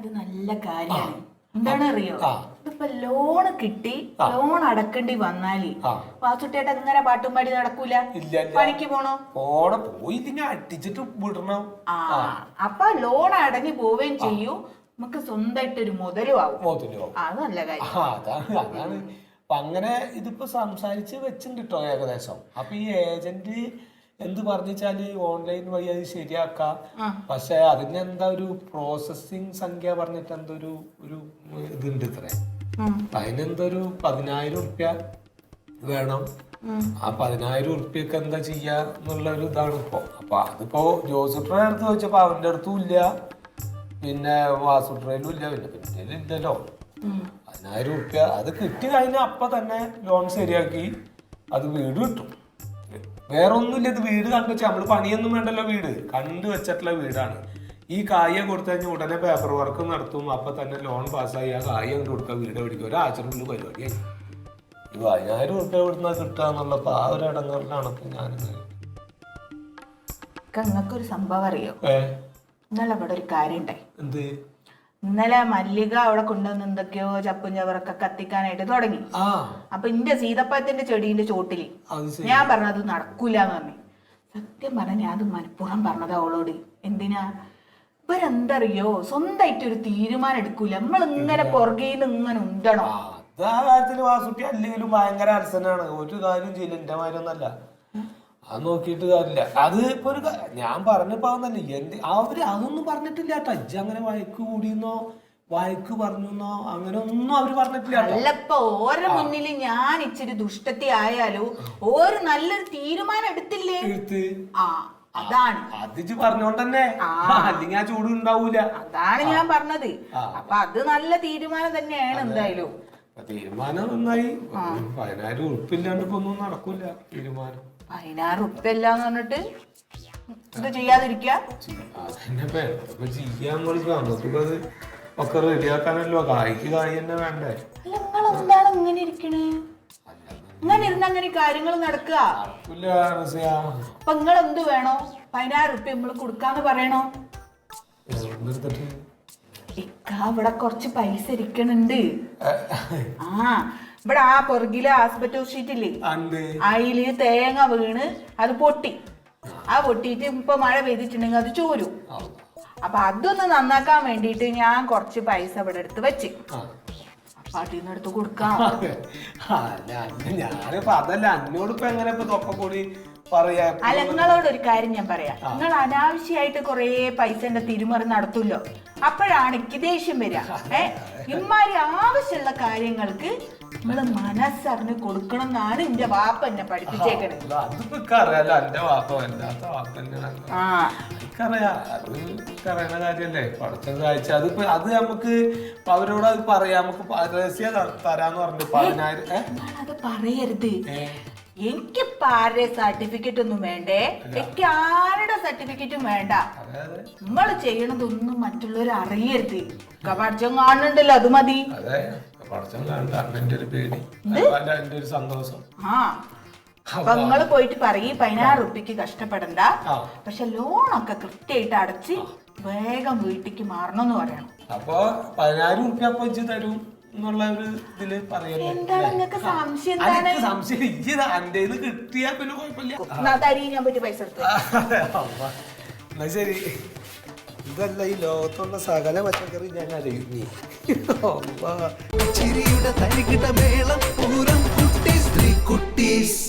അത് നല്ല കാര്യമാണ് എന്താണ് അറിയോ. ഇതിപ്പോ ലോണ് കിട്ടി ലോൺ അടക്കേണ്ടി വന്നാൽ. വാസുട്ടേട്ട ഇങ്ങനെ പാട്ടും പാടി നടക്കൂല? പണിക്ക് പോണോ? പോണ പോയി ഇതിനെ അടിച്ചിട്ട് വിടണം. ആ. അപ്പൊ ലോൺ അടഞ്ഞു പോവുകയും ചെയ്യൂ. നമുക്ക് സ്വന്തമായിട്ട് ഒരു മുതലും ആവും അത് നല്ല കാര്യം. അതാണ് അങ്ങനെ ഇതിപ്പോ സംസാരിച്ച് വെച്ചിട്ടുണ്ട് കേട്ടോ ഏകദേശം. അപ്പൊ ഈ ഏജന്റ് എന്ത് പറഞ്ഞാൽ ഓൺലൈൻ വഴി അത് ശരിയാക്കാം. പക്ഷെ അതിന് എന്താ ഒരു പ്രോസസ്സിങ് സംഖ്യ പറഞ്ഞിട്ട് എന്തൊരു ഒരു ഒരു ഇതുണ്ട് ഇത്ര. അതിനെന്തൊരു പതിനായിരം ഉറുപ്യ വേണം. ആ. പതിനായിരം ഉറുപ്പ്യൊക്കെ എന്താ ചെയ്യാ എന്നുള്ള ഒരു ഇതാണ് ഇപ്പൊ. അപ്പൊ അതിപ്പോ ജോസുട്രയുടെ അടുത്ത് ചോദിച്ചപ്പോ അവന്റെ അടുത്തും ഇല്ല. പിന്നെ വാസുട്രയിലും ഇല്ല. പിന്നെ പിന്നെ ഇല്ലല്ലോ. പതിനായിരം ഉറുപ്യ അത് കിട്ടി കഴിഞ്ഞാൽ അപ്പൊ തന്നെ ലോൺ ശരിയാക്കി. അത് വീട് കിട്ടും. വേറെ ഒന്നുമില്ല ഇത് വീട് കണ്ടു വെച്ചാൽ നമ്മൾ പണിയൊന്നും വേണ്ടല്ലോ വീട്. കണ്ടു വെച്ചിട്ടുള്ള വീടാണ്. ഈ കായ കൊടുത്തു കഴിഞ്ഞാൽ ഉടനെ പേപ്പർ വർക്ക് നടത്തും. അപ്പൊ തന്നെ ലോൺ പാസ്സായി ആ കായ കൊണ്ട് കൊടുക്കുക വീട് പിടിക്കുക ഒരാഴ്ചക്കുള്ളിൽ പരിപാടിയായി ഈ പതിനായിരം ഉറുപ്യ ഇവിടുന്ന് കിട്ടാന്നുള്ളപ്പോ ആ ഒരു ഇടങ്ങളിലാണ് ഇപ്പൊ ഞാൻ നിങ്ങൾക്കൊരു സംഭവം അറിയോ? ഇന്നലെ അവിടെ ഒരു കാര്യം ഉണ്ടായി എന്ത്? ഇന്നലെ മല്ലിക അവിടെ കൊണ്ടുവന്ന് എന്തൊക്കെയോ ചപ്പും ചവറൊക്കെ കത്തിക്കാനായിട്ട് തുടങ്ങി. അപ്പൊ ഇന്റെ സീതപ്പഴത്തിന്റെ ചെടീന്റെ ചോട്ടിൽ ഞാൻ പറഞ്ഞത് നടക്കൂല എന്ന് പറഞ്ഞു. സത്യം പറഞ്ഞ ഞാൻ അത് മനഃപൂർവം പറഞ്ഞത് അവളോട് എന്തിനാ? ഇവരെന്തറിയോ? സ്വന്തമായിട്ട് ഒരു തീരുമാനം എടുക്കൂല. നമ്മൾ ഇങ്ങനെ പുറകേന്ന് ഇങ്ങനെ ഉണ്ടണോ. ആ, വാസുട്ടി അല്ലെങ്കിലും ഭയങ്കര അരസനാണ് ഒരു കാര്യം ചെയ്യില്ല. എന്റെ മാരൊന്നല്ല അത് നോക്കിയിട്ട് കാര്യമില്ല. അത് ഇപ്പൊ ഒരു ക- ഞാൻ പറഞ്ഞപ്പോ അതൊന്നല്ല എന്ത് അവർ അതൊന്നും പറഞ്ഞിട്ടില്ല കേട്ടോ. ഇജ്ജ് അങ്ങനെ വഴക്ക് കൂടിയെന്നോ വഴക്ക് പറഞ്ഞെന്നോ അങ്ങനെ ഒന്നും അവർ പറഞ്ഞിട്ടില്ല കേട്ടോ. അല്ലപ്പോ ഓരോ മുന്നിൽ ഞാൻ ഇച്ചിരി ദുഷ്ടത്തി ആയാലോ ഓര് നല്ലൊരു തീരുമാനം എടുത്തില്ലേ? എടുത്ത്. ആ അതാണ്. അത് ഇജ്ജ് പറഞ്ഞോണ്ട് തന്നെ. അല്ലെങ്കിൽ ആ ചൂട് ഉണ്ടാവൂല. അതാണ് ഞാൻ പറഞ്ഞത്. അപ്പൊ അത് നല്ല തീരുമാനം തന്നെയാണ് എന്തായാലും. തീരുമാനം നന്നായി. പതിനായിരം ഉറുപ്പില്ലാണ്ട് ഇപ്പൊ ഒന്നും നടക്കൂല തീരുമാനം. പതിനായിരം ഉപ്പല്ലാന്ന് പറഞ്ഞിട്ട് ഇത് ചെയ്യാതിരിക്ക. അതന്നെ ഇപ്പൊ എന്തൊക്കെ ചെയ്യാൻ വിളിച്ചു നമുക്കിപ്പോ അത് ഒക്കെ റെഡിയാക്കാനല്ലോ. കായ്ക്ക് കായ് തന്നെ വേണ്ടേ? നിങ്ങളെന്താണ് ഇങ്ങനെ ഇരിക്കണേ? ഇങ്ങനെ ഇരുന്ന് അങ്ങനെ കാര്യങ്ങൾ നടക്കുക. അപ്പൊ നിങ്ങൾ എന്ത് വേണോ? പതിനായിരം ഉറുപ്പ്യ നമ്മൾ കൊടുക്കാന്ന് പറയണോ? ഇക്ക ഇവിടെ കുറച്ച് പൈസ ഇരിക്കണുണ്ട്. ആ. ഇവിടെ ആ പുറകിലെ ആസ്പെറ്റോ ഷീറ്റ് ഇല്ലേ അയിൽ അതിൽ തേങ്ങ വീണ് അത് പൊട്ടി. ആ പൊട്ടിയിട്ട് ഇപ്പൊ മഴ പെയ്തിട്ടുണ്ടെങ്കിൽ അത് ചോരും. അപ്പൊ അതൊന്ന് നന്നാക്കാൻ വേണ്ടിയിട്ട് ഞാൻ കുറച്ച് പൈസ ഇവിടെ എടുത്ത് വെച്ച്. അതിന്ന് എടുത്ത് കൊടുക്കാം. ഞാനിപ്പോ അതല്ല അന്നോട് ഇപ്പൊ എങ്ങനെ ഇപ്പൊ തൊപ്പക്കൂടി? അല്ല നിങ്ങളോട് ഒരു കാര്യം ഞാൻ പറയാം. നിങ്ങൾ അനാവശ്യമായിട്ട് കുറേ പൈസന്റെ തിരുമറി നടത്തുമല്ലോ അപ്പോഴാണ് എനിക്ക് ദേഷ്യം വരിക. ഏ? ഇമാരി ആവശ്യമുള്ള കാര്യങ്ങൾക്ക് നിങ്ങൾ മനസ്സറിഞ്ഞ് കൊടുക്കണം എന്നാണ് എന്റെ വാപ്പ എന്നെ പഠിപ്പിച്ചേക്കണേ. അല്ല, അതിപ്പോ ഇക്ക് അറിയാലോ എന്റെ വാപ്പ വല്ലാത്ത വാപ്പ തന്നെയാണ് ആ. എനിക്കറിയാം അത് അറിയുന്ന കാര്യല്ലേ. പഠിച്ചത് കാഴ്ച അതിപ്പോ അത് നമുക്ക് അവരോട് അത് പറയാം. നമുക്ക് രഹസ്യ തരാന്ന് പറഞ്ഞു പതിനായിരം അത് പറയരുത്? എനിക്ക് ആരുടെ സർട്ടിഫിക്കറ്റ് ഒന്നും വേണ്ടേ? എനിക്ക് ആരുടെ സർട്ടിഫിക്കറ്റും വേണ്ട. നമ്മൾ ചെയ്യണതൊന്നും മറ്റുള്ളവർ അറിയരുത്. കപാടം കാണുന്നുണ്ടല്ലോ അത് മതി. അപ്പൊ നിങ്ങൾ പോയിട്ട് പറയും പതിനാറ് റുപ്യക്ക് കഷ്ടപ്പെടണ്ട. പക്ഷെ ലോണൊക്കെ കൃത്യമായിട്ട് അടച്ച് വേഗം വീട്ടിക്ക് മാറണം എന്ന് പറയണം. അപ്പൊ പതിനായിരം അപ്പൊ തരും. എന്നുള്ള ഒരു ഇതിൽ പറയുന്നത് സംശയം ഇത് കിട്ടിയാ പിന്നെ കുഴപ്പമില്ല. ശരി. ഇതല്ല ഈ ലോകത്തുള്ള സകല പച്ചക്കറി ഞാൻ അറിയുന്നേ ചിരിയുടെ തരികിട്ട മേളം പൂരം കുട്ടി സ്ത്രീ കുട്ടീസ്.